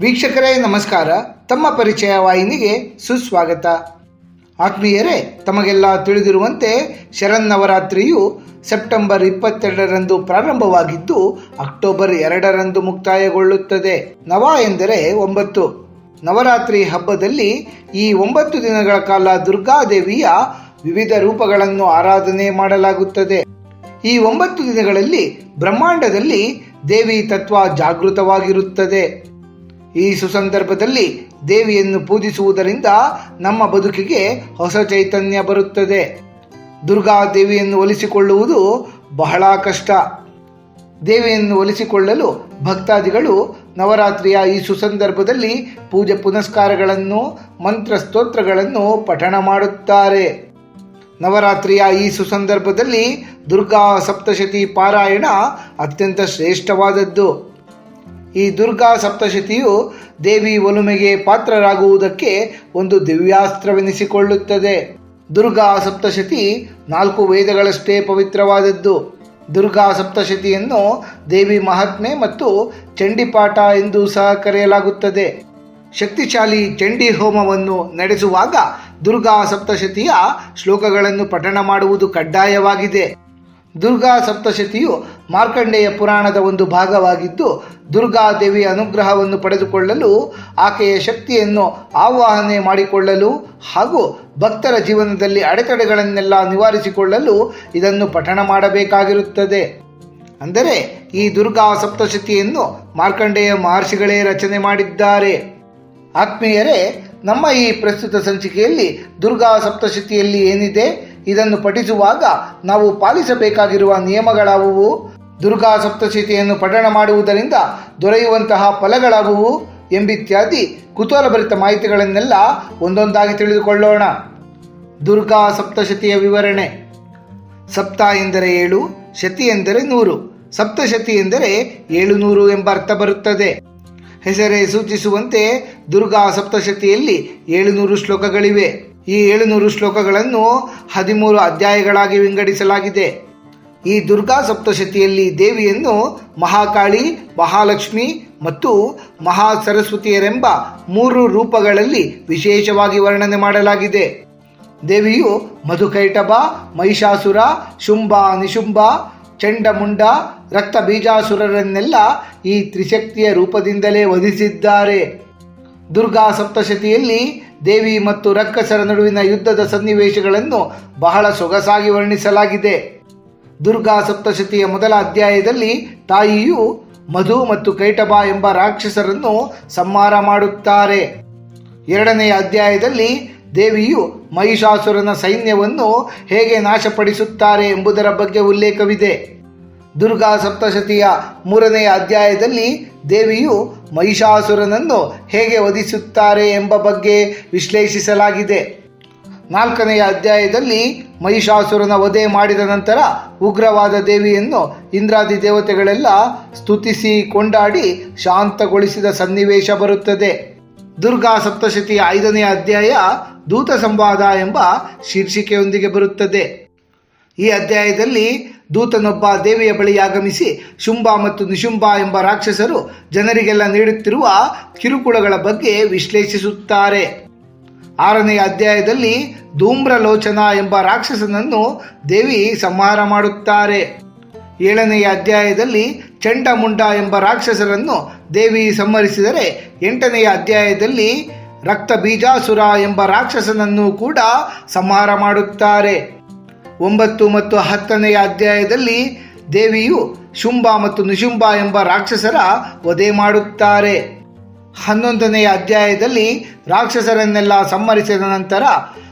ವೀಕ್ಷಕರೇ, ನಮಸ್ಕಾರ. ತಮ್ಮ ಪರಿಚಯ ವಾಹಿನಿಗೆ ಸುಸ್ವಾಗತ. ಆತ್ಮೀಯರೇ, ತಮಗೆಲ್ಲ ತಿಳಿದಿರುವಂತೆ ಶರನ್ನವರಾತ್ರಿಯು ಸೆಪ್ಟೆಂಬರ್ ಇಪ್ಪತ್ತೆರಡರಂದು ಪ್ರಾರಂಭವಾಗಿದ್ದು, ಅಕ್ಟೋಬರ್ ಎರಡರಂದು ಮುಕ್ತಾಯಗೊಳ್ಳುತ್ತದೆ. ನವ ಎಂದರೆ ಒಂಬತ್ತು. ನವರಾತ್ರಿ ಹಬ್ಬದಲ್ಲಿ ಈ ಒಂಬತ್ತು ದಿನಗಳ ಕಾಲ ದುರ್ಗಾದೇವಿಯ ವಿವಿಧ ರೂಪಗಳನ್ನು ಆರಾಧನೆ ಮಾಡಲಾಗುತ್ತದೆ. ಈ ಒಂಬತ್ತು ದಿನಗಳಲ್ಲಿ ಬ್ರಹ್ಮಾಂಡದಲ್ಲಿ ದೇವಿ ತತ್ವ ಜಾಗೃತವಾಗಿರುತ್ತದೆ. ಈ ಸುಸಂದರ್ಭದಲ್ಲಿ ದೇವಿಯನ್ನು ಪೂಜಿಸುವುದರಿಂದ ನಮ್ಮ ಬದುಕಿಗೆ ಹೊಸ ಚೈತನ್ಯ ಬರುತ್ತದೆ. ದುರ್ಗಾ ದೇವಿಯನ್ನು ಒಲಿಸಿಕೊಳ್ಳುವುದು ಬಹಳ ಕಷ್ಟ. ದೇವಿಯನ್ನು ಒಲಿಸಿಕೊಳ್ಳಲು ಭಕ್ತಾದಿಗಳು ನವರಾತ್ರಿಯ ಈ ಸುಸಂದರ್ಭದಲ್ಲಿ ಪೂಜೆ ಪುನಸ್ಕಾರಗಳನ್ನು, ಮಂತ್ರ ಸ್ತೋತ್ರಗಳನ್ನು ಪಠಣ ಮಾಡುತ್ತಾರೆ. ನವರಾತ್ರಿಯ ಈ ಸುಸಂದರ್ಭದಲ್ಲಿ ದುರ್ಗಾ ಸಪ್ತಶತಿ ಪಾರಾಯಣ ಅತ್ಯಂತ ಶ್ರೇಷ್ಠವಾದದ್ದು. ಈ ದುರ್ಗಾ ಸಪ್ತಶತಿಯು ದೇವಿ ಒಲುಮೆಗೆ ಪಾತ್ರರಾಗುವುದಕ್ಕೆ ಒಂದು ದಿವ್ಯಾಸ್ತ್ರವೆನಿಸಿಕೊಳ್ಳುತ್ತದೆ. ದುರ್ಗಾ ಸಪ್ತಶತಿ ನಾಲ್ಕು ವೇದಗಳಷ್ಟೇ ಪವಿತ್ರವಾದದ್ದು. ದುರ್ಗಾ ಸಪ್ತಶತಿಯನ್ನು ದೇವಿ ಮಹಾತ್ಮೆ ಮತ್ತು ಚಂಡಿಪಾಠ ಎಂದು ಸಹ ಕರೆಯಲಾಗುತ್ತದೆ. ಶಕ್ತಿಶಾಲಿ ಚಂಡಿ ಹೋಮವನ್ನು ನಡೆಸುವಾಗ ದುರ್ಗಾ ಸಪ್ತಶತಿಯ ಶ್ಲೋಕಗಳನ್ನು ಪಠಣ ಮಾಡುವುದು ಕಡ್ಡಾಯವಾಗಿದೆ. ದುರ್ಗಾ ಸಪ್ತಶತಿಯು ಮಾರ್ಕಂಡೇಯ ಪುರಾಣದ ಒಂದು ಭಾಗವಾಗಿದ್ದು, ದುರ್ಗಾ ದೇವಿಯ ಅನುಗ್ರಹವನ್ನು ಪಡೆದುಕೊಳ್ಳಲು ಆಕೆಯ ಶಕ್ತಿಯನ್ನು ಆವಾಹನೆ ಮಾಡಿಕೊಳ್ಳಲು ಹಾಗೂ ಭಕ್ತರ ಜೀವನದಲ್ಲಿ ಅಡೆತಡೆಗಳನ್ನೆಲ್ಲ ನಿವಾರಿಸಿಕೊಳ್ಳಲು ಇದನ್ನು ಪಠಣ ಮಾಡಬೇಕಾಗಿರುತ್ತದೆ. ಅಂದರೆ, ಈ ದುರ್ಗಾ ಸಪ್ತಶತಿಯನ್ನು ಮಾರ್ಕಂಡೇಯ ಮಹರ್ಷಿಗಳೇ ರಚನೆ ಮಾಡಿದ್ದಾರೆ. ಆತ್ಮೀಯರೇ, ನಮ್ಮ ಈ ಪ್ರಸ್ತುತ ಸಂಚಿಕೆಯಲ್ಲಿ ದುರ್ಗಾ ಸಪ್ತಶತಿಯಲ್ಲಿ ಏನಿದೆ? ಇದನ್ನು ಪಠಿಸುವಾಗ ನಾವು ಪಾಲಿಸಬೇಕಾಗಿರುವ ನಿಯಮಗಳಾವುವು? ದುರ್ಗಾ ಸಪ್ತಶತಿಯನ್ನು ಪಠಣ ಮಾಡುವುದರಿಂದ ದೊರೆಯುವಂತಹ ಫಲಗಳಾಗುವು ಎಂಬಿತ್ಯಾದಿ ಕುತೂಹಲಭರಿತ ಮಾಹಿತಿಗಳನ್ನೆಲ್ಲ ಒಂದೊಂದಾಗಿ ತಿಳಿದುಕೊಳ್ಳೋಣ. ದುರ್ಗಾ ಸಪ್ತಶತಿಯ ವಿವರಣೆ. ಸಪ್ತ ಎಂದರೆ ಏಳು, ಶತಿ ಎಂದರೆ ನೂರು, ಸಪ್ತಶತಿ ಎಂದರೆ ಏಳು ನೂರು ಎಂಬ ಅರ್ಥ ಬರುತ್ತದೆ. ಹೆಸರೇ ಸೂಚಿಸುವಂತೆ ದುರ್ಗಾ ಸಪ್ತಶತಿಯಲ್ಲಿ ಏಳುನೂರು ಶ್ಲೋಕಗಳಿವೆ. ಈ ಏಳುನೂರು ಶ್ಲೋಕಗಳನ್ನು ಹದಿಮೂರು ಅಧ್ಯಾಯಗಳಾಗಿ ವಿಂಗಡಿಸಲಾಗಿದೆ. ಈ ದುರ್ಗಾ ಸಪ್ತಶತಿಯಲ್ಲಿ ದೇವಿಯನ್ನು ಮಹಾಕಾಳಿ, ಮಹಾಲಕ್ಷ್ಮಿ ಮತ್ತು ಮಹಾ ಸರಸ್ವತಿಯರೆಂಬ ಮೂರು ರೂಪಗಳಲ್ಲಿ ವಿಶೇಷವಾಗಿ ವರ್ಣನೆ ಮಾಡಲಾಗಿದೆ. ದೇವಿಯು ಮಧುಕೈಟಭ, ಮಹಿಷಾಸುರ, ಶುಂಭ, ನಿಶುಂಭ, ಚಂಡಮುಂಡ, ರಕ್ತ ಬೀಜಾಸುರರನ್ನೆಲ್ಲ ಈ ತ್ರಿಶಕ್ತಿಯ ರೂಪದಿಂದಲೇ ವಧಿಸಿದ್ದಾರೆ. ದುರ್ಗಾ ಸಪ್ತಶತಿಯಲ್ಲಿ ದೇವಿ ಮತ್ತು ರಕ್ಕಸರ ನಡುವಿನ ಯುದ್ಧದ ಸನ್ನಿವೇಶಗಳನ್ನು ಬಹಳ ಸೊಗಸಾಗಿ ವರ್ಣಿಸಲಾಗಿದೆ. ದುರ್ಗಾ ಸಪ್ತಶತಿಯ ಮೊದಲ ಅಧ್ಯಾಯದಲ್ಲಿ ತಾಯಿಯು ಮಧು ಮತ್ತು ಕೈಟಬ ಎಂಬ ರಾಕ್ಷಸರನ್ನು ಸಂಹಾರ ಮಾಡುತ್ತಾರೆ. ಎರಡನೆಯ ಅಧ್ಯಾಯದಲ್ಲಿ ದೇವಿಯು ಮಹಿಷಾಸುರನ ಸೈನ್ಯವನ್ನು ಹೇಗೆ ನಾಶಪಡಿಸುತ್ತಾರೆ ಎಂಬುದರ ಬಗ್ಗೆ ಉಲ್ಲೇಖವಿದೆ. ದುರ್ಗಾ ಸಪ್ತಶತಿಯ ಮೂರನೆಯ ಅಧ್ಯಾಯದಲ್ಲಿ ದೇವಿಯು ಮಹಿಷಾಸುರನನ್ನು ಹೇಗೆ ವಧಿಸುತ್ತಾರೆ ಎಂಬ ಬಗ್ಗೆ ವಿಶ್ಲೇಷಿಸಲಾಗಿದೆ. ನಾಲ್ಕನೆಯ ಅಧ್ಯಾಯದಲ್ಲಿ ಮಹಿಷಾಸುರನ ವಧೆ ಮಾಡಿದ ನಂತರ ಉಗ್ರವಾದ ದೇವಿಯನ್ನು ಇಂದ್ರಾದಿ ದೇವತೆಗಳೆಲ್ಲ ಸ್ತುತಿಸಿ ಕೊಂಡಾಡಿ ಶಾಂತಗೊಳಿಸಿದ ಸನ್ನಿವೇಶ ಬರುತ್ತದೆ. ದುರ್ಗಾ ಸಪ್ತಶತಿಯ ಐದನೆಯ ಅಧ್ಯಾಯ ದೂತ ಸಂವಾದ ಎಂಬ ಶೀರ್ಷಿಕೆಯೊಂದಿಗೆ ಬರುತ್ತದೆ. ಈ ಅಧ್ಯಾಯದಲ್ಲಿ ದೂತನೊಬ್ಬ ದೇವಿಯ ಬಳಿ ಆಗಮಿಸಿ ಶುಂಭ ಮತ್ತು ನಿಶುಂಭ ಎಂಬ ರಾಕ್ಷಸರು ಜನರಿಗೆಲ್ಲ ನೀಡುತ್ತಿರುವ ಕಿರುಕುಳಗಳ ಬಗ್ಗೆ ವಿಶ್ಲೇಷಿಸುತ್ತಾರೆ. ಆರನೆಯ ಅಧ್ಯಾಯದಲ್ಲಿ ಧೂಮ್ರಲೋಚನ ಎಂಬ ರಾಕ್ಷಸನನ್ನು ದೇವಿ ಸಂಹಾರ ಮಾಡುತ್ತಾರೆ. ಏಳನೆಯ ಅಧ್ಯಾಯದಲ್ಲಿ ಚಂಡಮುಂಡ ಎಂಬ ರಾಕ್ಷಸರನ್ನು ದೇವಿ ಸಂಹರಿಸಿದರೆ ಎಂಟನೆಯ ಅಧ್ಯಾಯದಲ್ಲಿ ರಕ್ತ ಬೀಜಾಸುರ ಎಂಬ ರಾಕ್ಷಸನನ್ನು ಕೂಡ ಸಂಹಾರ ಮಾಡುತ್ತಾರೆ. ಒಂಬತ್ತು ಮತ್ತು ಹತ್ತನೆಯ ಅಧ್ಯಾಯದಲ್ಲಿ ದೇವಿಯು ಶುಂಭ ಮತ್ತು ನಿಶುಂಭ ಎಂಬ ರಾಕ್ಷಸರ ವಧೆ ಮಾಡುತ್ತಾರೆ. ಹನ್ನೊಂದನೆಯ ಅಧ್ಯಾಯದಲ್ಲಿ ರಾಕ್ಷಸರನ್ನೆಲ್ಲ ಸಂಹರಿಸಿದ ನಂತರ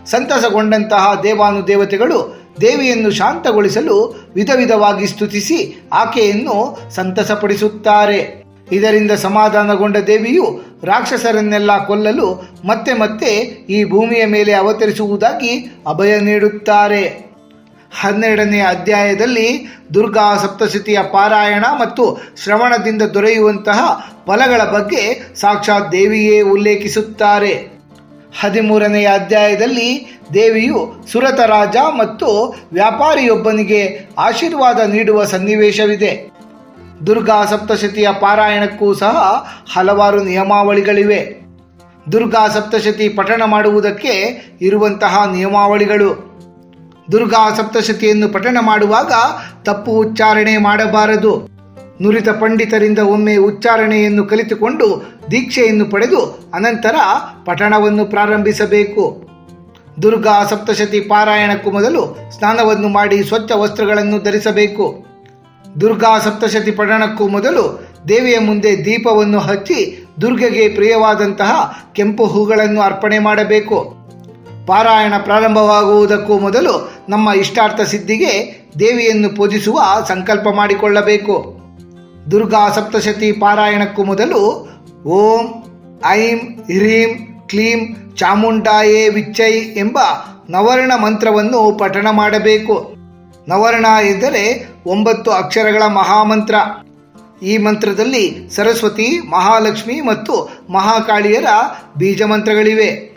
ಸಂತಸಗೊಂಡಂತಹ ದೇವಾನುದೇವತೆಗಳು ದೇವಿಯನ್ನು ಶಾಂತಗೊಳಿಸಲು ವಿಧ ವಿಧವಾಗಿ ಸ್ತುತಿಸಿ ಆಕೆಯನ್ನು ಸಂತಸಪಡಿಸುತ್ತಾರೆ. ಇದರಿಂದ ಸಮಾಧಾನಗೊಂಡ ದೇವಿಯು ರಾಕ್ಷಸರನ್ನೆಲ್ಲ ಕೊಲ್ಲಲು ಮತ್ತೆ ಮತ್ತೆ ಈ ಭೂಮಿಯ ಮೇಲೆ ಅವತರಿಸುವುದಾಗಿ ಅಭಯ ನೀಡುತ್ತಾರೆ. ಹನ್ನೆರಡನೆಯ ಅಧ್ಯಾಯದಲ್ಲಿ ದುರ್ಗಾ ಸಪ್ತಶತಿಯ ಪಾರಾಯಣ ಮತ್ತು ಶ್ರವಣದಿಂದ ದೊರೆಯುವಂತಹ ಫಲಗಳ ಬಗ್ಗೆ ಸಾಕ್ಷಾತ್ ದೇವಿಯೇ ಉಲ್ಲೇಖಿಸುತ್ತಾರೆ. ಹದಿಮೂರನೆಯ ಅಧ್ಯಾಯದಲ್ಲಿ ದೇವಿಯು ಸುರತ ರಾಜ ಮತ್ತು ವ್ಯಾಪಾರಿಯೊಬ್ಬನಿಗೆ ಆಶೀರ್ವಾದ ನೀಡುವ ಸನ್ನಿವೇಶವಿದೆ. ದುರ್ಗಾ ಸಪ್ತಶತಿಯ ಪಾರಾಯಣಕ್ಕೂ ಸಹ ಹಲವಾರು ನಿಯಮಾವಳಿಗಳಿವೆ. ದುರ್ಗಾ ಸಪ್ತಶತಿ ಪಠಣ ಮಾಡುವುದಕ್ಕೆ ಇರುವಂತಹ ನಿಯಮಾವಳಿಗಳು. ದುರ್ಗಾ ಸಪ್ತಶತಿಯನ್ನು ಪಠಣ ಮಾಡುವಾಗ ತಪ್ಪು ಉಚ್ಚಾರಣೆ ಮಾಡಬಾರದು. ನುರಿತ ಪಂಡಿತರಿಂದ ಒಮ್ಮೆ ಉಚ್ಚಾರಣೆಯನ್ನು ಕಲಿತುಕೊಂಡು ದೀಕ್ಷೆಯನ್ನು ಪಡೆದು ಅನಂತರ ಪಠಣವನ್ನು ಪ್ರಾರಂಭಿಸಬೇಕು. ದುರ್ಗಾ ಸಪ್ತಶತಿ ಪಾರಾಯಣಕ್ಕೂ ಮೊದಲು ಸ್ನಾನವನ್ನು ಮಾಡಿ ಸ್ವಚ್ಛ ವಸ್ತ್ರಗಳನ್ನು ಧರಿಸಬೇಕು. ದುರ್ಗಾ ಸಪ್ತಶತಿ ಪಠಣಕ್ಕೂ ಮೊದಲು ದೇವಿಯ ಮುಂದೆ ದೀಪವನ್ನು ಹಚ್ಚಿ ದುರ್ಗೆಗೆ ಪ್ರಿಯವಾದಂತಹ ಕೆಂಪು ಹೂಗಳನ್ನು ಅರ್ಪಣೆ ಮಾಡಬೇಕು. ಪಾರಾಯಣ ಪ್ರಾರಂಭವಾಗುವುದಕ್ಕೂ ಮೊದಲು ನಮ್ಮ ಇಷ್ಟಾರ್ಥ ಸಿದ್ಧಿಗೆ ದೇವಿಯನ್ನು ಪೂಜಿಸುವ ಸಂಕಲ್ಪ ಮಾಡಿಕೊಳ್ಳಬೇಕು. ದುರ್ಗಾ ಸಪ್ತಶತಿ ಪಾರಾಯಣಕ್ಕೂ ಮೊದಲು ಓಂ, ಐಂ, ಹ್ರೀಂ, ಕ್ಲೀಂ, ಚಾಮುಂಡಾಯೇ ವಿಚ್ಚೈ ಎಂಬ ನವರ್ಣ ಮಂತ್ರವನ್ನು ಪಠಣ ಮಾಡಬೇಕು. ನವರ್ಣ ಎಂದರೆ ಒಂಬತ್ತು ಅಕ್ಷರಗಳ ಮಹಾಮಂತ್ರ. ಈ ಮಂತ್ರದಲ್ಲಿ ಸರಸ್ವತಿ, ಮಹಾಲಕ್ಷ್ಮಿ ಮತ್ತು ಮಹಾಕಾಳಿಯರ ಬೀಜ ಮಂತ್ರಗಳಿವೆ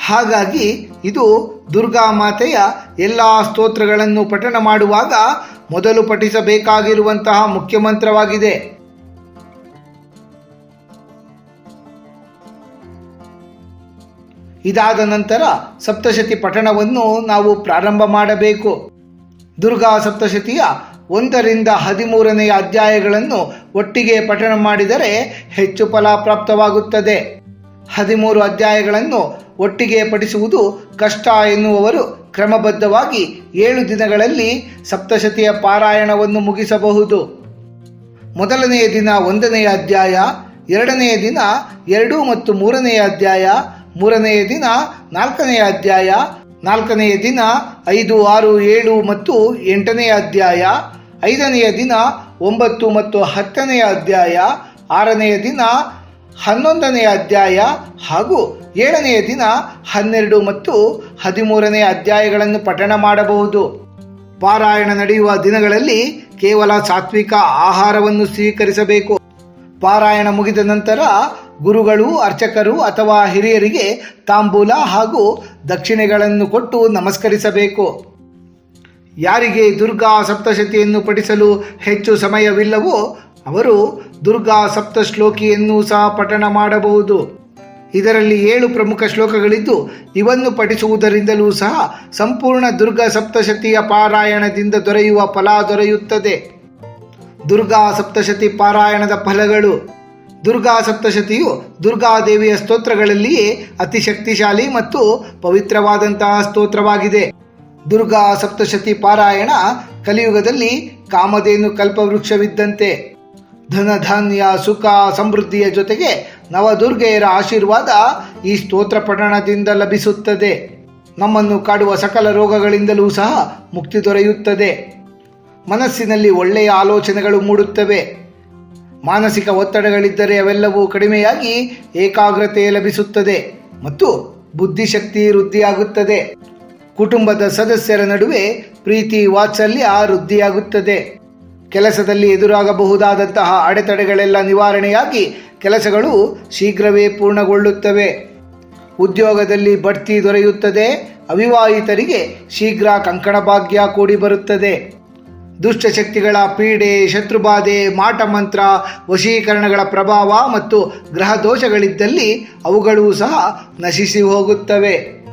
ಹಾಗಾಗಿ ಇದು ದುರ್ಗಾ ಮಾತೆಯ ಎಲ್ಲ ಸ್ತೋತ್ರಗಳನ್ನು ಪಠಣ ಮಾಡುವಾಗ ಮೊದಲು ಪಠಿಸಬೇಕಾಗಿರುವಂತಹ ಮುಖ್ಯ ಮಂತ್ರವಾಗಿದೆ. ಇದಾದ ನಂತರ ಸಪ್ತಶತಿ ಪಠಣವನ್ನು ನಾವು ಪ್ರಾರಂಭ ಮಾಡಬೇಕು. ದುರ್ಗಾ ಸಪ್ತಶತಿಯ ಒಂದರಿಂದ ಹದಿಮೂರನೆಯ ಅಧ್ಯಾಯಗಳನ್ನು ಒಟ್ಟಿಗೆ ಪಠಣ ಮಾಡಿದರೆ ಹೆಚ್ಚು ಫಲ ಪ್ರಾಪ್ತವಾಗುತ್ತದೆ. ಹದಿಮೂರು ಅಧ್ಯಾಯಗಳನ್ನು ಒಟ್ಟಿಗೆ ಪಡಿಸುವುದು ಕಷ್ಟ ಎನ್ನುವವರು ಕ್ರಮಬದ್ಧವಾಗಿ ಏಳು ದಿನಗಳಲ್ಲಿ ಸಪ್ತಶತಿಯ ಪಾರಾಯಣವನ್ನು ಮುಗಿಸಬಹುದು. ಮೊದಲನೆಯ ದಿನ ಒಂದನೆಯ ಅಧ್ಯಾಯ, ಎರಡನೆಯ ದಿನ ಎರಡು ಮತ್ತು ಮೂರನೆಯ ಅಧ್ಯಾಯ, ಮೂರನೆಯ ದಿನ ನಾಲ್ಕನೆಯ ಅಧ್ಯಾಯ, ನಾಲ್ಕನೆಯ ದಿನ ಐದು, ಆರು, ಏಳು ಮತ್ತು ಎಂಟನೆಯ ಅಧ್ಯಾಯ, ಐದನೆಯ ದಿನ ಒಂಬತ್ತು ಮತ್ತು ಹತ್ತನೆಯ ಅಧ್ಯಾಯ, ಆರನೆಯ ದಿನ ಹನ್ನೊಂದನೆಯ ಅಧ್ಯಾಯ ಹಾಗೂ ಏಳನೆಯ ದಿನ ಹನ್ನೆರಡು ಮತ್ತು ಹದಿಮೂರನೇ ಅಧ್ಯಾಯಗಳನ್ನು ಪಠಣ ಮಾಡಬಹುದು. ಪಾರಾಯಣ ನಡೆಯುವ ದಿನಗಳಲ್ಲಿ ಕೇವಲ ಸಾತ್ವಿಕ ಆಹಾರವನ್ನು ಸ್ವೀಕರಿಸಬೇಕು. ಪಾರಾಯಣ ಮುಗಿದ ನಂತರ ಗುರುಗಳು, ಅರ್ಚಕರು ಅಥವಾ ಹಿರಿಯರಿಗೆ ತಾಂಬೂಲ ಹಾಗೂ ದಕ್ಷಿಣೆಗಳನ್ನು ಕೊಟ್ಟು ನಮಸ್ಕರಿಸಬೇಕು. ಯಾರಿಗೆ ದುರ್ಗಾ ಸಪ್ತಶತಿಯನ್ನು ಪಠಿಸಲು ಹೆಚ್ಚು ಸಮಯವಿಲ್ಲವೋ ಅವರು ದುರ್ಗಾ ಸಪ್ತಶ್ಲೋಕಿಯನ್ನು ಸಹ ಪಠಣ ಮಾಡಬಹುದು. ಇದರಲ್ಲಿ ಏಳು ಪ್ರಮುಖ ಶ್ಲೋಕಗಳಿದ್ದು, ಇವನ್ನು ಪಠಿಸುವುದರಿಂದಲೂ ಸಹ ಸಂಪೂರ್ಣ ದುರ್ಗಾ ಸಪ್ತಶತಿಯ ಪಾರಾಯಣದಿಂದ ದೊರೆಯುವ ಫಲ ದೊರೆಯುತ್ತದೆ. ದುರ್ಗಾ ಸಪ್ತಶತಿ ಪಾರಾಯಣದ ಫಲಗಳು. ದುರ್ಗಾ ಸಪ್ತಶತಿಯು ದುರ್ಗಾದೇವಿಯ ಸ್ತೋತ್ರಗಳಲ್ಲಿಯೇ ಅತಿ ಶಕ್ತಿಶಾಲಿ ಮತ್ತು ಪವಿತ್ರವಾದಂತಹ ಸ್ತೋತ್ರವಾಗಿದೆ. ದುರ್ಗಾ ಸಪ್ತಶತಿ ಪಾರಾಯಣ ಕಲಿಯುಗದಲ್ಲಿ ಕಾಮಧೇನು ಕಲ್ಪವೃಕ್ಷವಿದ್ದಂತೆ. ಧನಧಾನ್ಯ ಸುಖ, ಸಮೃದ್ಧಿಯ ಜೊತೆಗೆ ನವದುರ್ಗೆಯರ ಆಶೀರ್ವಾದ ಈ ಸ್ತೋತ್ರ ಪಠಣದಿಂದ ಲಭಿಸುತ್ತದೆ. ನಮ್ಮನ್ನು ಕಾಡುವ ಸಕಲ ರೋಗಗಳಿಂದಲೂ ಸಹ ಮುಕ್ತಿ ದೊರೆಯುತ್ತದೆ. ಮನಸ್ಸಿನಲ್ಲಿ ಒಳ್ಳೆಯ ಆಲೋಚನೆಗಳು ಮೂಡುತ್ತವೆ. ಮಾನಸಿಕ ಒತ್ತಡಗಳಿದ್ದರೆ ಅವೆಲ್ಲವೂ ಕಡಿಮೆಯಾಗಿ ಏಕಾಗ್ರತೆ ಲಭಿಸುತ್ತದೆ ಮತ್ತು ಬುದ್ಧಿಶಕ್ತಿ ವೃದ್ಧಿಯಾಗುತ್ತದೆ. ಕುಟುಂಬದ ಸದಸ್ಯರ ನಡುವೆ ಪ್ರೀತಿ ವಾತ್ಸಲ್ಯ ವೃದ್ಧಿಯಾಗುತ್ತದೆ. ಕೆಲಸದಲ್ಲಿ ಎದುರಾಗಬಹುದಾದಂತಹ ಅಡೆತಡೆಗಳೆಲ್ಲ ನಿವಾರಣೆಯಾಗಿ ಕೆಲಸಗಳು ಶೀಘ್ರವೇ ಪೂರ್ಣಗೊಳ್ಳುತ್ತವೆ. ಉದ್ಯೋಗದಲ್ಲಿ ಬಡ್ತಿ ದೊರೆಯುತ್ತದೆ, ಅವಿವಾಹಿತರಿಗೆ ಶೀಘ್ರ ಕಂಕಣ ಭಾಗ್ಯ ಕೂಡಿ ಬರುತ್ತದೆ. ದುಷ್ಟಶಕ್ತಿಗಳ ಪೀಡೆ, ಶತ್ರುಬಾಧೆ ಮಾಟಮಂತ್ರ ವಶೀಕರಣಗಳ ಪ್ರಭಾವ ಮತ್ತು ಗ್ರಹ ದೋಷಗಳಿದ್ದಲ್ಲಿ ಅವುಗಳೂ ಸಹ ನಶಿಸಿ ಹೋಗುತ್ತವೆ.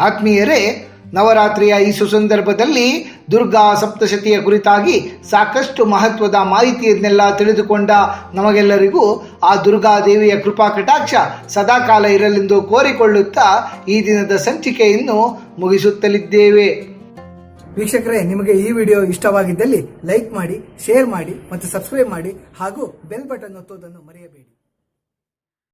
ಆತ್ಮೀಯರೇ ನವರಾತ್ರಿಯ ಈ ಸುಸಂದರ್ಭದಲ್ಲಿ ದುರ್ಗಾ ಸಪ್ತಶತಿಯ ಕುರಿತಾಗಿ ಸಾಕಷ್ಟು ಮಹತ್ವದ ಮಾಹಿತಿಯನ್ನೆಲ್ಲ ತಿಳಿದುಕೊಂಡ ನಮಗೆಲ್ಲರಿಗೂ ಆ ದುರ್ಗಾದೇವಿಯ ಕೃಪಾ ಕಟಾಕ್ಷ ಸದಾಕಾಲ ಇರಲೆಂದು ಕೋರಿಕೊಳ್ಳುತ್ತಾ ಈ ದಿನದ ಸಂಚಿಕೆಯನ್ನು ಮುಗಿಸುತ್ತಲಿದ್ದೇವೆ. ವೀಕ್ಷಕರೇ, ನಿಮಗೆ ಈ ವಿಡಿಯೋ ಇಷ್ಟವಾಗಿದ್ದಲ್ಲಿ ಲೈಕ್ ಮಾಡಿ, ಶೇರ್ ಮಾಡಿ ಮತ್ತು ಸಬ್ಸ್ಕ್ರೈಬ್ ಮಾಡಿ ಹಾಗೂ ಬೆಲ್ ಬಟನ್ ಒತ್ತುವುದನ್ನು ಮರೆಯಬೇಡಿ.